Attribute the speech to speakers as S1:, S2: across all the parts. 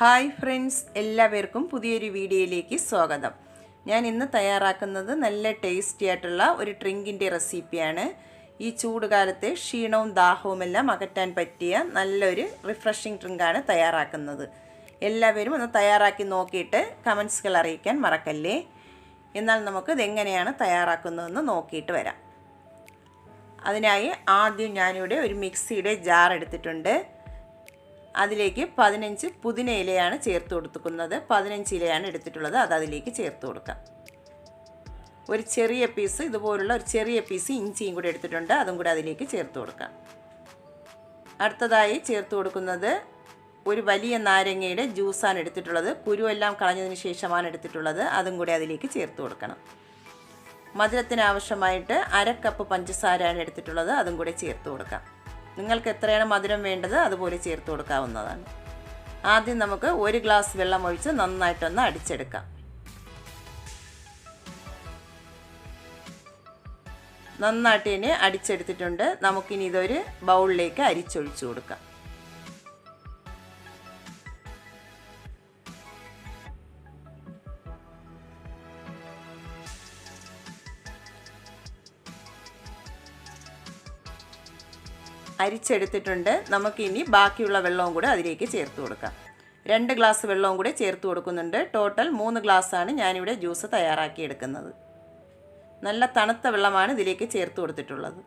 S1: Hi friends എല്ലാവർക്കും പുതിയൊരു വീഡിയോയിലേക്ക് സ്വാഗതം. ഞാൻ ഇന്ന് തയ്യാറാക്കുന്നത് നല്ല ടേസ്റ്റി ആയിട്ടുള്ള ഒരു ഡ്രിങ്കിന്റെ റെസിപ്പിയാണ്. ഈ ചൂടുകാലത്ത് ക്ഷീണവും ദാഹവും എല്ലാം അകറ്റാൻ പറ്റിയ നല്ലൊരു റിഫ്രഷിംഗ് ഡ്രിങ്കാണ് തയ്യാറാക്കുന്നത്. എല്ലാവരും ഒന്ന് തയ്യാറാക്കി നോക്കിയിട്ട് കമൻസുകൾ അറിയിക്കാൻ മറക്കല്ലേ? എന്നാൽ നമുക്ക് ഇതെങ്ങനെയാണ് തയ്യാറാക്കുന്നതെന്ന് നോക്കിയിട്ട് വരാം. അതിനായി ആദ്യം ഞാനിവിടെ ഒരു മിക്സിയുടെ ജാർ എടുത്തിട്ടുണ്ട്. അതിലേക്ക് പതിനഞ്ച് പുതിന ഇലയാണ് ചേർത്ത് കൊടുക്കുന്നത് പതിനഞ്ച് ഇലയാണ് എടുത്തിട്ടുള്ളത്. അത് അതിലേക്ക് ചേർത്ത് കൊടുക്കാം. ഒരു ചെറിയ പീസ് ഇതുപോലുള്ള ഒരു ചെറിയ പീസ് ഇഞ്ചിയും കൂടി എടുത്തിട്ടുണ്ട്. അതും കൂടി അതിലേക്ക് ചേർത്ത് കൊടുക്കാം. അടുത്തതായി ചേർത്ത് കൊടുക്കുന്നത് ഒരു വലിയ നാരങ്ങയുടെ ജ്യൂസാണ് എടുത്തിട്ടുള്ളത്. കുരുവെല്ലാം കളഞ്ഞതിന് ശേഷമാണ് എടുത്തിട്ടുള്ളത്. അതും കൂടി അതിലേക്ക് ചേർത്ത് കൊടുക്കണം. മധുരത്തിന് ആവശ്യമായിട്ട് അര കപ്പ് പഞ്ചസാരയാണ് എടുത്തിട്ടുള്ളത്. അതും കൂടി ചേർത്ത് കൊടുക്കാം. നിങ്ങൾക്ക് എത്രയാണ് മധുരം വേണ്ടത് അതുപോലെ ചേർത്ത് കൊടുക്കാവുന്നതാണ്. ആദ്യം നമുക്ക് ഒരു ഗ്ലാസ് വെള്ളം ഒഴിച്ച് നന്നായിട്ടൊന്ന് അടിച്ചെടുക്കാം. നന്നായിട്ട് ഇനി അടിച്ചെടുത്തിട്ടുണ്ട്. നമുക്കിനി ഇതൊരു ബൗളിലേക്ക് അരിച്ചൊഴിച്ചു കൊടുക്കാം. അരിച്ചെടുത്തിട്ടുണ്ട്. നമുക്കിനി ബാക്കിയുള്ള വെള്ളവും കൂടെ അതിലേക്ക് ചേർത്ത് കൊടുക്കാം. രണ്ട് ഗ്ലാസ് വെള്ളവും കൂടെ ചേർത്ത് കൊടുക്കുന്നുണ്ട്. ടോട്ടൽ മൂന്ന് ഗ്ലാസ്സാണ് ഞാനിവിടെ ജ്യൂസ് തയ്യാറാക്കിയെടുക്കുന്നത്. നല്ല തണുത്ത വെള്ളമാണ് ഇതിലേക്ക് ചേർത്ത് കൊടുത്തിട്ടുള്ളത്.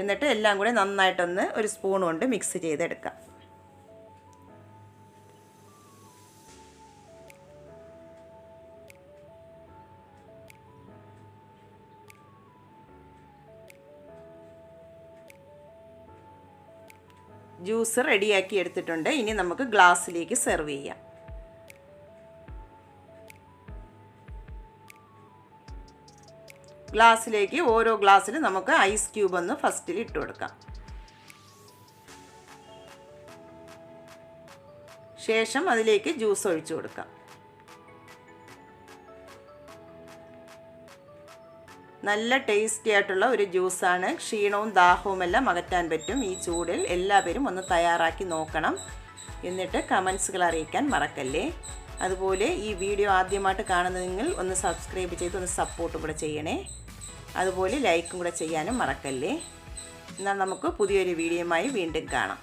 S1: എന്നിട്ട് എല്ലാം കൂടെ നന്നായിട്ടൊന്ന് ഒരു സ്പൂൺ കൊണ്ട് മിക്സ് ചെയ്തെടുക്കാം. ജ്യൂസ് റെഡിയാക്കി എടുത്തിട്ടുണ്ട്. ഇനി നമുക്ക് ഗ്ലാസ്സിലേക്ക് സെർവ് ചെയ്യാം. ഗ്ലാസ്സിലേക്ക് ഓരോ ഗ്ലാസ്സിൽ നമുക്ക് ഐസ് ക്യൂബ് ഒന്ന് ഫസ്റ്റിൽ ഇട്ട് കൊടുക്കാം. ശേഷം അതിലേക്ക് ജ്യൂസ് ഒഴിച്ചു കൊടുക്കാം. നല്ല ടേസ്റ്റി ആയിട്ടുള്ള ഒരു ജ്യൂസാണ് ക്ഷീണവും ദാഹവും എല്ലാം അകറ്റാൻ പറ്റും. ഈ ചൂടിൽ എല്ലാവരും ഒന്ന് തയ്യാറാക്കി നോക്കണം. എന്നിട്ട് കമൻസുകൾ അറിയിക്കാൻ മറക്കല്ലേ? അതുപോലെ ഈ വീഡിയോ ആദ്യമായിട്ട് കാണുന്നതെങ്കിൽ ഒന്ന് സബ്സ്ക്രൈബ് ചെയ്ത് ഒന്ന് സപ്പോർട്ടും കൂടെ ചെയ്യണേ. അതുപോലെ ലൈക്കും കൂടെ ചെയ്യാനും മറക്കല്ലേ? എന്നാൽ നമുക്ക് പുതിയൊരു വീഡിയോയുമായി വീണ്ടും കാണാം.